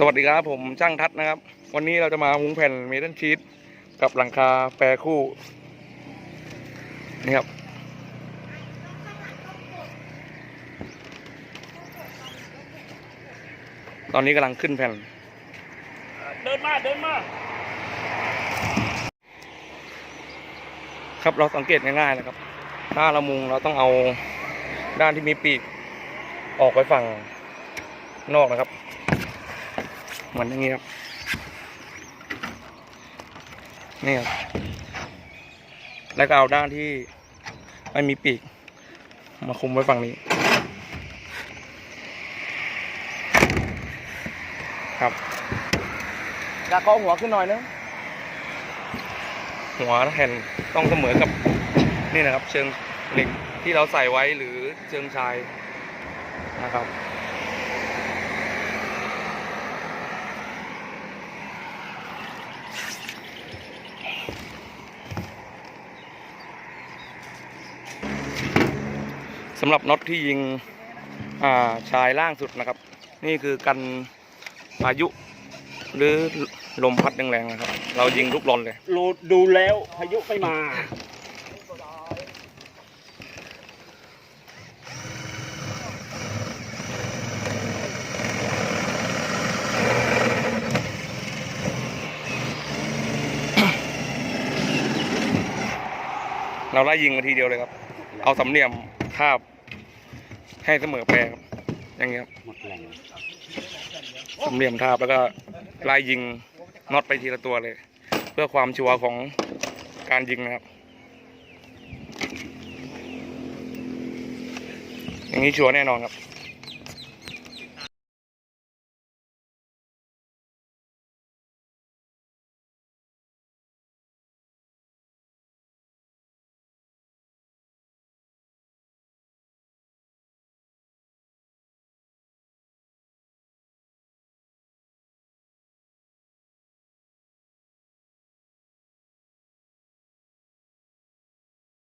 สวัสดีครับผมช่างทัศน์นะครับ วันนี้เราจะมามุงแผ่นเมทัลชีตกับหลังคาแปรคู่นี่ครับ ตอนนี้กำลังขึ้นแผ่น เดินมาเดินมาครับเราสังเกตง่ายๆนะครับ ถ้าเรามุงเราต้องเอาด้านที่มีปีกออกไปฝั่งนอกนะครับ เหมือนอย่างนี้ครับ นี่ครับ แล้วก็เอาด้านที่ไม่มีปีก มาคุมไว้ฝั่งนี้ ครับอยากเคาะหัวขึ้นหน่อยนึงหัวแผ่นต้องเสมอกับนี่นะครับ เชิงเหล็กที่เราใส่ไว้หรือเชิงชายนะครับ สำหรับน็อตที่ยิงอ่าชายล่างสุดนะครับ นี่คือกันพายุหรือลมพัดแรงๆนะครับ เรายิงลูกรอนเลยดูดูแล้วพายุไม่มาเราไล่ยิงมาทีเดียวเลยครับ เอาสำเนียม ทาบให้เสมอแปรครับอย่างเงี้ยครับหมดแรงสำเนียมทาบแล้วก็ไล่ยิงน็อตไปทีละตัวเลย เพื่อความชัวร์ของการยิงนะครับ อย่างนี้ชัวร์แน่นอนครับ